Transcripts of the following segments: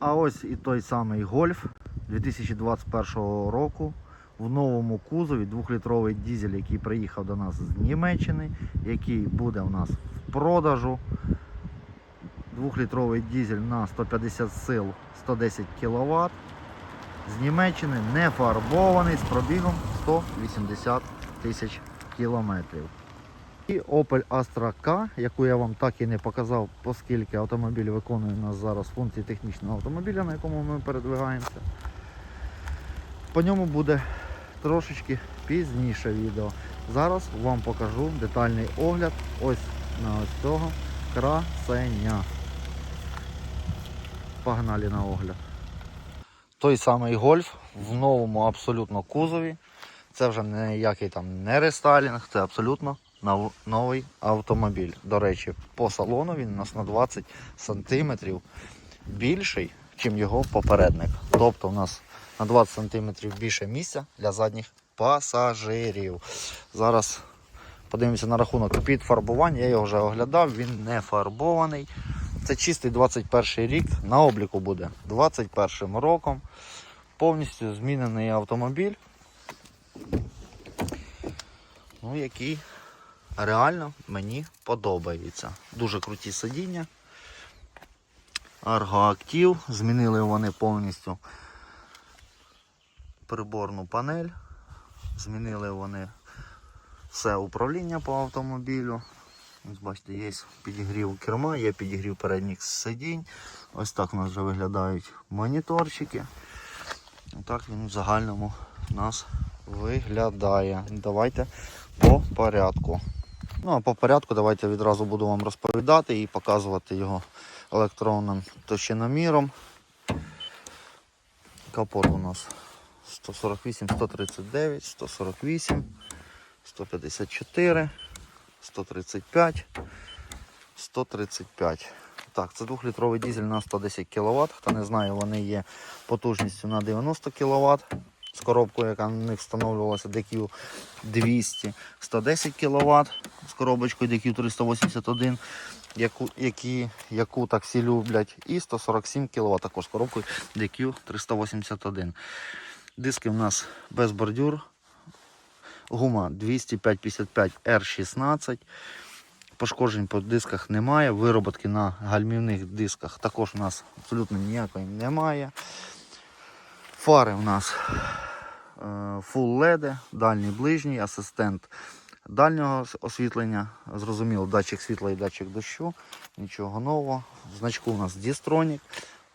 А ось і той самий гольф 2021 року в новому кузові 2-літровий дізель, який приїхав до нас з Німеччини, який буде у нас в продажу. 2-літровий дізель на 150 сил 110 кВт. З Німеччини не фарбований з пробігом 180 тисяч кілометрів. І Opel Astra K, яку я вам так і не показав, оскільки автомобіль виконує у нас зараз функції технічного автомобіля, на якому ми передвигаємося. По ньому буде трошечки пізніше відео. Зараз вам покажу детальний огляд ось на ось цього красеня. Погнали на огляд. Той самий гольф в новому абсолютно кузові. Це вже ніякий там не рестайлінг, це абсолютно нов- новий автомобіль. До речі, по салону він у нас на 20 см більший, ніж його попередник. Тобто у нас на 20 см більше місця для задніх пасажирів. Зараз подивимося на рахунок підфарбування. Я його вже оглядав, він не фарбований. Це чистий 21 рік, на обліку буде 21 роком. Повністю змінений автомобіль. Ну, який реально мені подобається. Дуже круті сидіння. Аргоактив. Змінили вони повністю приборну панель. Змінили вони все управління по автомобілю. Ось бачите, є підігрів керма, є підігрів передніх сидінь. Ось так у нас вже виглядають моніторчики. Так він в загальному у нас виглядає. Давайте по порядку. Ну а по порядку давайте відразу буду вам розповідати і показувати його електронним товщиноміром. Капот у нас 148, 139, 148, 154, 135, 135. Так, це 2-літровий дизель на 110 кВт. Хто не знає, вони є потужністю на 90 кВт. З коробкою, яка на них встановлювалася DQ 200, 110 кВт з коробочкою DQ 381, яку, які, яку так всі люблять, і 147 кВт також з коробкою DQ 381. Диски в нас без бордюр. Гума 205-55 R16. Пошкоджень по дисках немає. Вироботки на гальмівних дисках також у нас абсолютно ніякої немає. Фари у нас е, Full LED, дальній ближній, асистент дальнього освітлення. Зрозуміло, датчик світла і датчик дощу. Нічого нового. Значку у нас Distronic,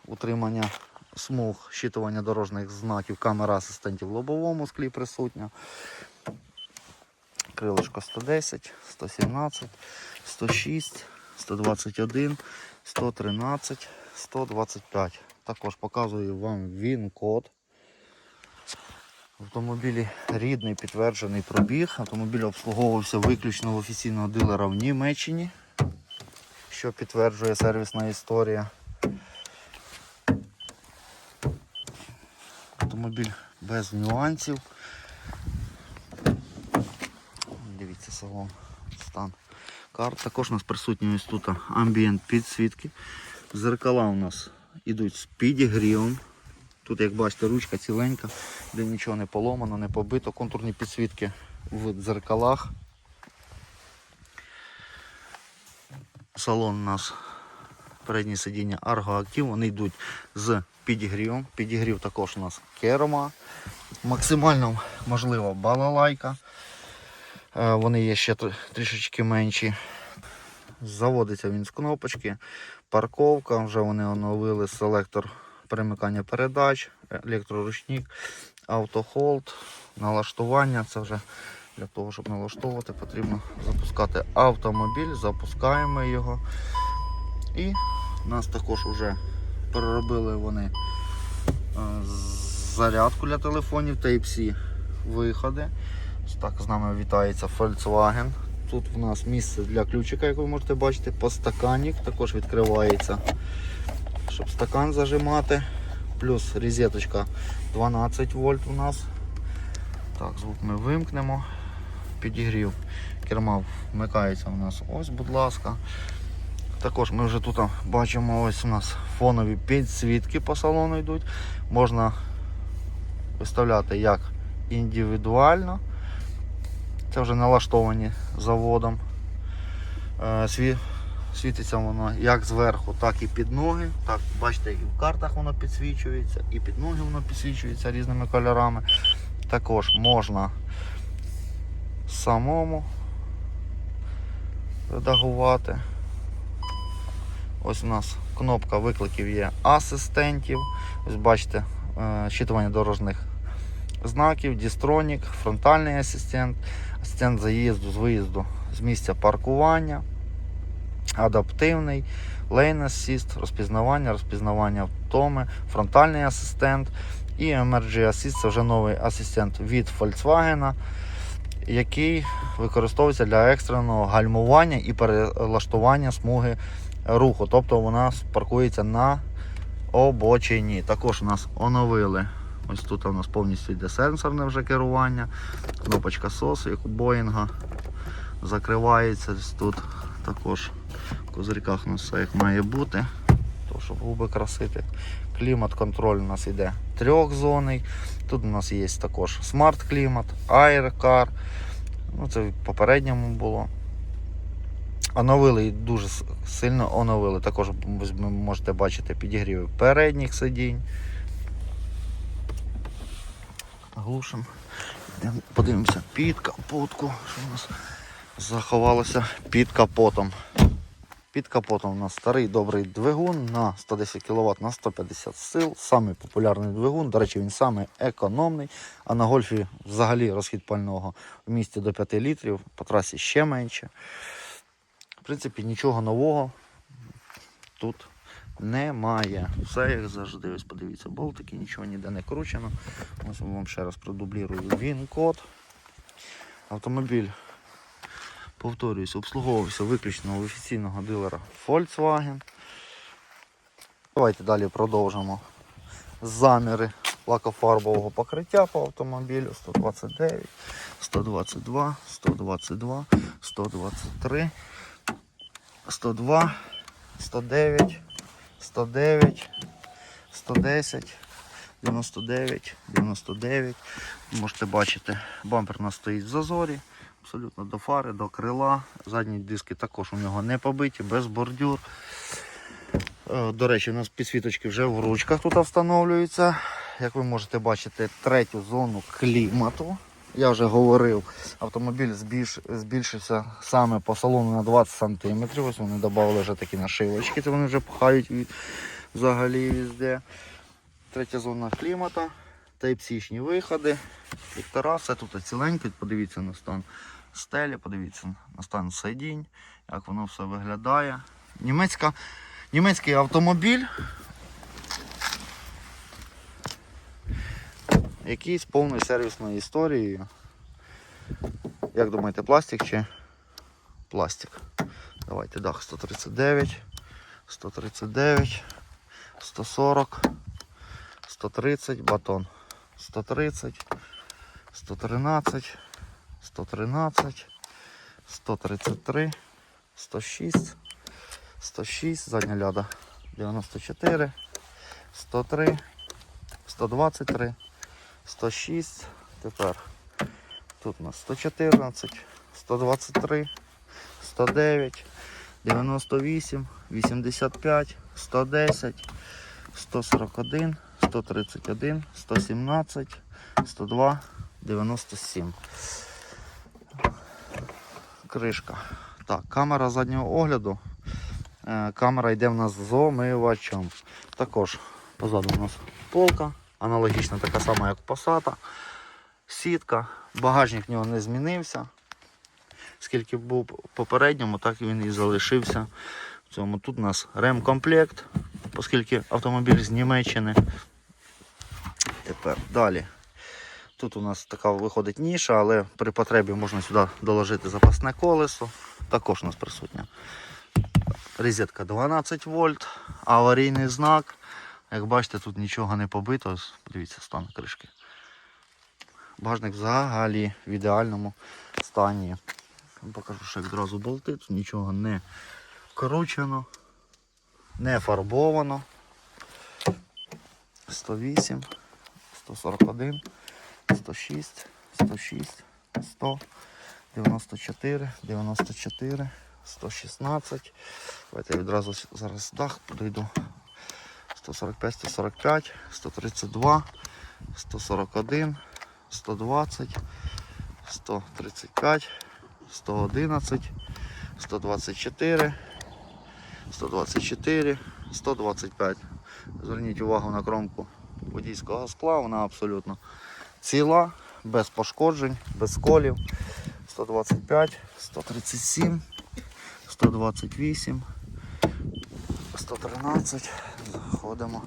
утримання смуг, щитування дорожніх знаків, камера асистентів в лобовому склі присутня. Крилишко 110, 117, 106, 121, 113, 125. Також показую вам він-код. Автомобілі рідний підтверджений пробіг. Автомобіль обслуговувався виключно в офіційного дилера в Німеччині, що підтверджує сервісна історія. Автомобіль без нюансів. Дивіться салон, стан карт. Також у нас присутні ось тут амбієнт підсвітки. Зеркала у нас йдуть з підігрівом. Тут, як бачите, ручка ціленька, де нічого не поломано, не побито. Контурні підсвітки в дзеркалах. Салон у нас передні сидіння Argo вони йдуть з підігрівом. Підігрів також у нас керма. Максимально можлива балалайка. Е, Вони є ще трішечки менші. Заводиться він з кнопочки. Парковка, вже вони оновили селектор перемикання передач, електроручник, автохолд, налаштування. Це вже для того, щоб налаштовувати, потрібно запускати автомобіль, запускаємо його. І нас також вже переробили вони е, зарядку для телефонів Type-C виходи. Так з нами вітається Volkswagen. Тут в нас місце для ключика, як ви можете бачити, постаканник також відкривається, щоб стакан зажимати. Плюс розеточка 12 вольт у нас. Так, звук ми вимкнемо, підігрів. Керма вмикається у нас ось, будь ласка. Також ми вже тут бачимо, ось у нас фонові підсвітки по салону йдуть. Можна виставляти як індивідуально. Це вже налаштовані заводом. Сві... Світиться воно як зверху, так і під ноги. Так, бачите, і в картах воно підсвічується, і під ноги воно підсвічується різними кольорами. Також можна самому редагувати. Ось у нас кнопка викликів є асистентів. Ось бачите, е, щитування дорожніх знаків, дістронік, фронтальний асистент, асистент заїзду з виїзду з місця паркування, адаптивний, лейн асіст, розпізнавання, розпізнавання втоми, фронтальний асистент і Emergency Assist це вже новий асистент від Volkswagen, який використовується для екстреного гальмування і перелаштування смуги руху. Тобто вона паркується на обочині. Також у нас оновили. Ось тут у нас повністю йде сенсорне вже керування, кнопочка SOS, як у Боїнга. Закривається тут також в козирьках у нас все як має бути. То, щоб губи красити. Клімат-контроль у нас йде трьохзонний. Тут у нас є також смарт-клімат, аерокар. Ну, це в попередньому було. Оновили і дуже сильно оновили. Також ви можете бачити підігріви передніх сидінь. Глушимо. Йдемо Подивимося під капотку, що у нас заховалося під капотом. Під капотом у нас старий добрий двигун на 110 кВт на 150 сил. Самий популярний двигун. До речі, він самий економний. А на гольфі взагалі розхід пального в місті до 5 літрів, по трасі ще менше. В принципі, нічого нового тут немає. Все як завжди. Ось подивіться, болтики, нічого ніде не кручено. Ось вам ще раз продублірую він-код. Автомобіль, повторююсь, обслуговувався виключно у офіційного дилера Volkswagen. Давайте далі продовжимо заміри лакофарбового покриття по автомобілю 129, 122, 122, 123, 102, 109, 109, 110, 99, 99. Можете бачити, бампер у нас стоїть в зазорі, абсолютно до фари, до крила. Задні диски також у нього не побиті, без бордюр. Е, До речі, у нас підсвіточки вже в ручках тут встановлюються. Як ви можете бачити, третю зону клімату. Я вже говорив, автомобіль збільш, збільшився саме по салону на 20 см. Ось вони додали вже такі нашивочки, це вони вже пхають взагалі везде. Третя зона клімата, тайпсічні виходи, віктора, тут ціленьке. Подивіться на стан стелі, подивіться на стан сидінь, як воно все виглядає. Німецька, німецький автомобіль, який з повною сервісною історією. Як думаєте, пластик чи пластик? Давайте дах 139, 139, 140. 130 батон. 130, 113, 113, 133, 106, 106, задня ляда 94, 103, 123, 106. Тепер тут у нас 114, 123, 109, 98, 85, 110. 141, 131, 117, 102, 97. Кришка. Так, камера заднього огляду. Е, Камера йде в нас з омивачем. Також позаду у нас полка, аналогічна така сама, як Passat. Сітка. Багажник в нього не змінився. Скільки був попередньому, так він і залишився. В цьому тут у нас ремкомплект, оскільки автомобіль з Німеччини. Тепер далі. Тут у нас така виходить ніша, але при потребі можна сюди доложити запасне колесо. Також у нас присутня. Розетка 12 вольт, аварійний знак. Як бачите, тут нічого не побито. Ось Подивіться стан кришки. Багажник взагалі в ідеальному стані. Покажу ще одразу болти, тут нічого не вкручено, не фарбовано. 108, 141, 106, 106, 100, 94, 94, 116. Давайте я відразу зараз дах подойду. 145, 145, 132, 141, 120, 135, 111, 124, 124, 125. Зверніть увагу на кромку водійського скла, вона абсолютно ціла, без пошкоджень, без сколів. 125, 137, 128, 113. Заходимо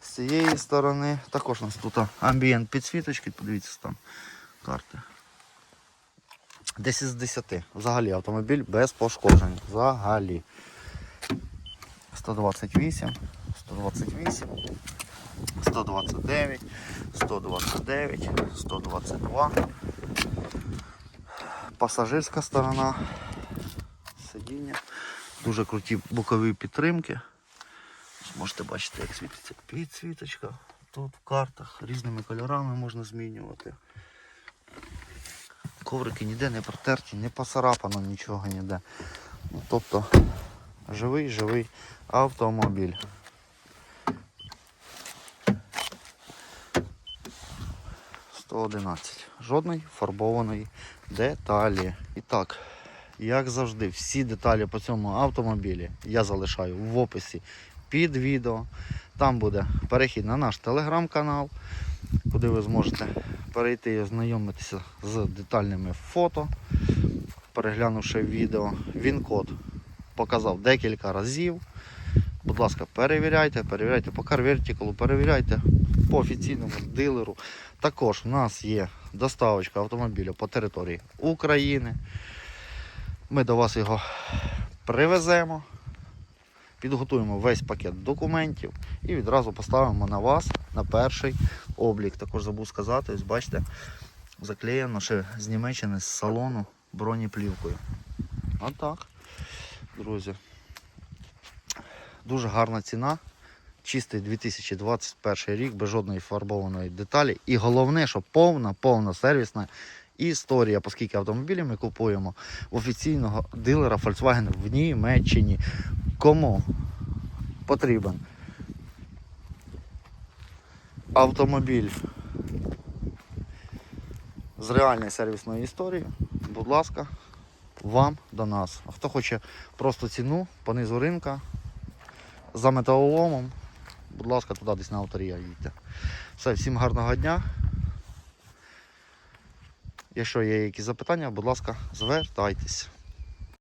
з цієї сторони. Також у нас тут амбієнт підсвіточки, подивіться там карти. 10 з 10. Взагалі автомобіль без пошкоджень. Взагалі. 128, 128, 129, 129, 122. Пасажирська сторона. Сидіння. Дуже круті бокові підтримки. Можете бачити, як світиться підсвіточка. Тут в картах різними кольорами можна змінювати. Коврики ніде не протерті, не поцарапано, нічого ніде. Ну, тобто живий, живий автомобіль. Сто одинадцять. Жодної фарбованої деталі. І так, як завжди, всі деталі по цьому автомобілі я залишаю в описі під відео. Там буде перехід на наш телеграм-канал, куди ви зможете перейти і ознайомитися з детальними фото, переглянувши відео. Він код показав декілька разів. Будь ласка, перевіряйте, перевіряйте по карвертикалу, перевіряйте по офіційному дилеру. Також у нас є доставочка автомобіля по території України. Ми до вас його привеземо, підготуємо весь пакет документів і відразу поставимо на вас на перший облік. Також забув сказати, ось бачите, заклеєно ще з Німеччини з салону бронеплівкою. Отак, друзі. Дуже гарна ціна. Чистий 2021 рік, без жодної фарбованої деталі. І головне, що повна, повна сервісна історія, оскільки автомобілі ми купуємо в офіційного дилера Volkswagen в Німеччині. Кому потрібен автомобіль з реальною сервісною історією, будь ласка, вам до нас. А хто хоче просто ціну по низу ринка за металоломом, будь ласка, туди десь на авторія їдьте. Все, всім гарного дня. Якщо є якісь запитання, будь ласка, звертайтесь.